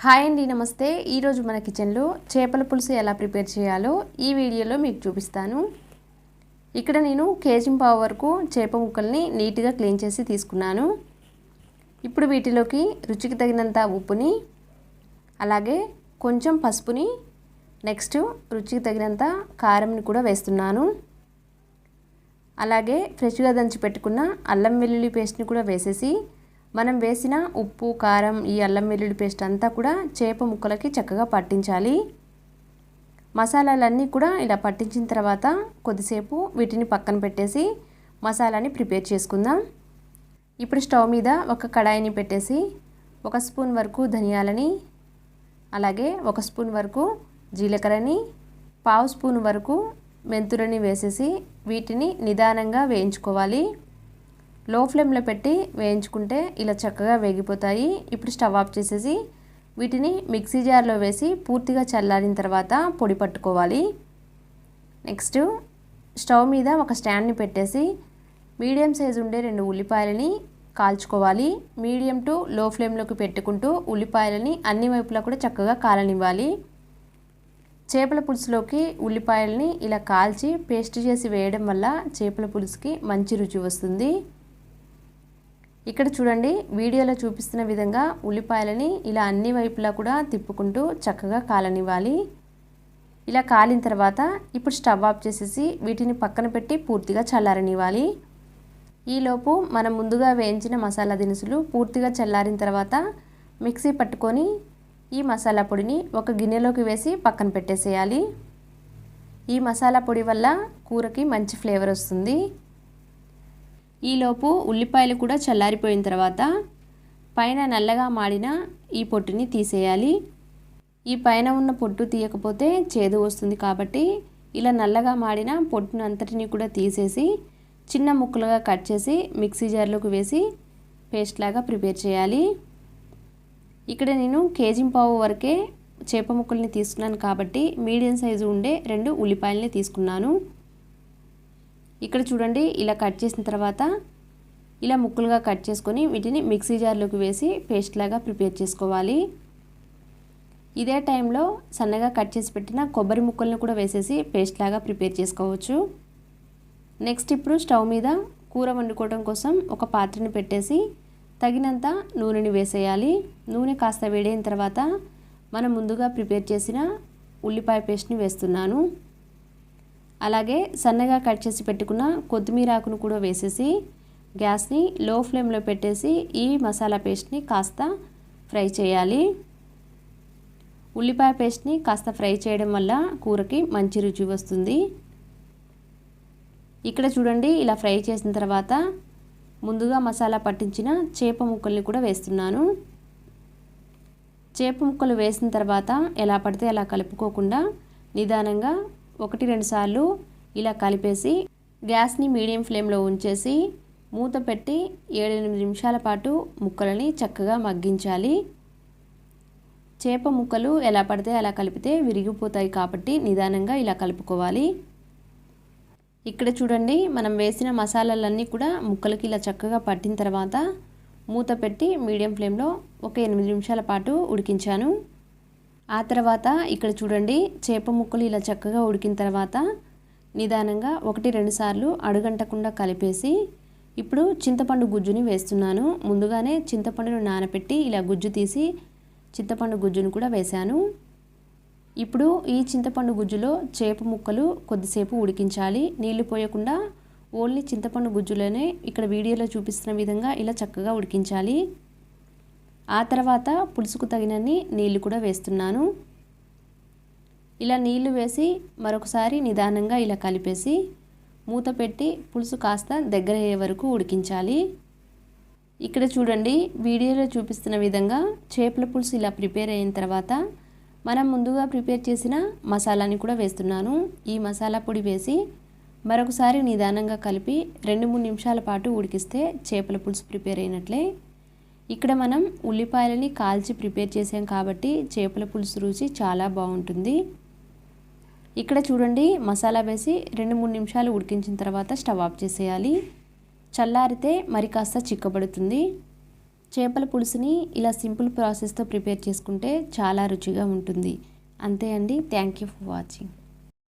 Hi అండి నమస్తే. ఈరోజు మన కిచెన్లో చేపల పులుసు ఎలా ప్రిపేర్ చేయాలో ఈ వీడియోలో మీకు చూపిస్తాను. ఇక్కడ నేను కేజీ పావు వరకు చేప ముక్కల్ని నీట్గా క్లీన్ చేసి తీసుకున్నాను. ఇప్పుడు వీటిలోకి రుచికి తగినంత ఉప్పుని అలాగే కొంచెం పసుపుని నెక్స్ట్ రుచికి తగినంత కారంని కూడా వేస్తున్నాను. అలాగే ఫ్రెష్గా దంచి పెట్టుకున్న అల్లం వెల్లుల్లి పేస్ట్ని కూడా వేసేసి మనం వేసిన ఉప్పు కారం ఈ అల్లం వెల్లుల్లి పేస్ట్ అంతా కూడా చేప ముక్కలకి చక్కగా పట్టించాలి. మసాలాలన్నీ కూడా ఇలా పట్టించిన తర్వాత కొద్దిసేపు వీటిని పక్కన పెట్టేసి మసాలాని ప్రిపేర్ చేసుకుందాం. ఇప్పుడు స్టవ్ మీద ఒక కడాయిని పెట్టేసి ఒక స్పూన్ వరకు ధనియాలని అలాగే ఒక స్పూన్ వరకు జీలకర్రని పావు స్పూన్ వరకు మెంతులని వేసేసి వీటిని నిదానంగా వేయించుకోవాలి. లో ఫ్లేమ్లో పెట్టి వేయించుకుంటే ఇలా చక్కగా వేగిపోతాయి. ఇప్పుడు స్టవ్ ఆఫ్ చేసేసి వీటిని మిక్సీ జార్లో వేసి పూర్తిగా చల్లారిన తర్వాత పొడి పట్టుకోవాలి. నెక్స్ట్ స్టవ్ మీద ఒక స్టాండ్ని పెట్టేసి మీడియం సైజు ఉండే రెండు ఉల్లిపాయలని కాల్చుకోవాలి. మీడియం టు లో ఫ్లేమ్లోకి పెట్టుకుంటూ ఉల్లిపాయలని అన్ని వైపులా కూడా చక్కగా కాలనివ్వాలి. చేపల పులుసులోకి ఉల్లిపాయలని ఇలా కాల్చి పేస్ట్ చేసి వేయడం వల్ల చేపల పులుసుకి మంచి రుచి వస్తుంది. ఇక్కడ చూడండి వీడియోలో చూపిస్తున్న విధంగా ఉల్లిపాయలని ఇలా అన్ని వైపులా కూడా తిప్పుకుంటూ చక్కగా కాలనివ్వాలి. ఇలా కాలిన తర్వాత ఇప్పుడు స్టవ్ ఆఫ్ చేసేసి వీటిని పక్కన పెట్టి పూర్తిగా చల్లారనివ్వాలి. ఈలోపు మనం ముందుగా వేయించిన మసాలా దినుసులు పూర్తిగా చల్లారిన తర్వాత మిక్సీ పట్టుకొని ఈ మసాలా పొడిని ఒక గిన్నెలోకి వేసి పక్కన పెట్టేసేయాలి. ఈ మసాలా పొడి వల్ల కూరకి మంచి ఫ్లేవర్ వస్తుంది. ఈలోపు ఉల్లిపాయలు కూడా చల్లారిపోయిన తర్వాత పైన నల్లగా మాడిన ఈ పొట్టుని తీసేయాలి. ఈ పైన ఉన్న పొట్టు తీయకపోతే చేదు వస్తుంది కాబట్టి ఇలా నల్లగా మాడిన పొట్టును అంతటిని కూడా తీసేసి చిన్న ముక్కలుగా కట్ చేసి మిక్సీ జార్లోకి వేసి పేస్ట్ లాగా ప్రిపేర్ చేయాలి. ఇక్కడ నేను కేజీ పావు వరకే చేప ముక్కల్ని తీసుకున్నాను కాబట్టి మీడియం సైజు ఉండే రెండు ఉల్లిపాయలని తీసుకున్నాను. ఇక్కడ చూడండి ఇలా కట్ చేసిన తర్వాత ఇలా ముక్కలుగా కట్ చేసుకొని వీటిని మిక్సీ జార్లోకి వేసి పేస్ట్ లాగా ప్రిపేర్ చేసుకోవాలి. ఇదే టైంలో సన్నగా కట్ చేసి పెట్టిన కొబ్బరి ముక్కలను కూడా వేసేసి పేస్ట్ లాగా ప్రిపేర్ చేసుకోవచ్చు. నెక్స్ట్ ఇప్పుడు స్టవ్ మీద కూర వండుకోవడం కోసం ఒక పాత్రని పెట్టేసి తగినంత నూనెని వేసేయాలి. నూనె కాస్త వేడైన తర్వాత మనం ముందుగా ప్రిపేర్ చేసిన ఉల్లిపాయ పేస్ట్ని వేస్తున్నాను. అలాగే సన్నగా కట్ చేసి పెట్టుకున్న కొత్తిమీర ఆకును కూడా వేసేసి గ్యాస్ని లో ఫ్లేమ్లో పెట్టేసి ఈ మసాలా పేస్ట్ని కాస్త ఫ్రై చేయాలి. ఉల్లిపాయ పేస్ట్ని కాస్త ఫ్రై చేయడం వల్ల కూరకి మంచి రుచి వస్తుంది. ఇక్కడ చూడండి ఇలా ఫ్రై చేసిన తర్వాత ముందుగా మసాలా పట్టించిన చేప ముక్కల్ని కూడా వేస్తున్నాను. చేప ముక్కలు వేసిన తర్వాత ఎలా పడితే అలా కలుపుకోకుండా నిదానంగా ఒకటి రెండు సార్లు ఇలా కలిపేసి గ్యాస్ని మీడియం ఫ్లేమ్లో ఉంచేసి మూత పెట్టి ఏడెనిమిది నిమిషాల పాటు ముక్కలని చక్కగా మగ్గించాలి. చేప ముక్కలు ఎలా పడితే అలా కలిపితే విరిగిపోతాయి కాబట్టి నిదానంగా ఇలా కలుపుకోవాలి. ఇక్కడ చూడండి మనం వేసిన మసాలాలన్నీ కూడా ముక్కలకి ఇలా చక్కగా పట్టిన తర్వాత మూత పెట్టి మీడియం ఫ్లేమ్లో ఒక ఎనిమిది నిమిషాల పాటు ఉడికించాను. ఆ తర్వాత ఇక్కడ చూడండి చేప ముక్కలు ఇలా చక్కగా ఉడికిన తర్వాత నిదానంగా ఒకటి రెండు సార్లు అడుగంటకుండా కలిపేసి ఇప్పుడు చింతపండు గుజ్జుని వేస్తున్నాను. ముందుగానే చింతపండును నానపెట్టి ఇలా గుజ్జు తీసి చింతపండు గుజ్జును కూడా వేశాను. ఇప్పుడు ఈ చింతపండు గుజ్జులో చేప ముక్కలు కొద్దిసేపు ఉడికించాలి. నీళ్ళు పోయకుండా ఓన్లీ చింతపండు గుజ్జులోనే ఇక్కడ వీడియోలో చూపిస్తున్న విధంగా ఇలా చక్కగా ఉడికించాలి. ఆ తర్వాత పులుసుకు తగినన్ని నీళ్ళు కూడా వేస్తున్నాను. ఇలా నీళ్ళు వేసి మరొకసారి నిదానంగా ఇలా కలిపేసి మూత పెట్టి పులుసు కాస్త దగ్గర అయ్యే వరకు ఉడికించాలి. ఇక్కడ చూడండి వీడియోలో చూపిస్తున్న విధంగా చేపల పులుసు ఇలా ప్రిపేర్ అయిన తర్వాత మనం ముందుగా ప్రిపేర్ చేసిన మసాలాని కూడా వేస్తున్నాను. ఈ మసాలా పొడి వేసి మరొకసారి నిదానంగా కలిపి రెండు మూడు నిమిషాల పాటు ఉడికిస్తే చేపల పులుసు ప్రిపేర్ అయినట్లే. ఇక్కడ మనం ఉల్లిపాయలని కాల్చి ప్రిపేర్ చేసాం కాబట్టి చేపల పులుసు రుచి చాలా బాగుంటుంది. ఇక్కడ చూడండి మసాలా వేసి రెండు మూడు నిమిషాలు ఉడికించిన తర్వాత స్టవ్ ఆఫ్ చేసేయాలి. చల్లారితే మరి కాస్త చిక్కబడుతుంది. చేపల పులుసుని ఇలా సింపుల్ ప్రాసెస్తో ప్రిపేర్ చేసుకుంటే చాలా రుచిగా ఉంటుంది. అంతే అండి. Thank you for watching.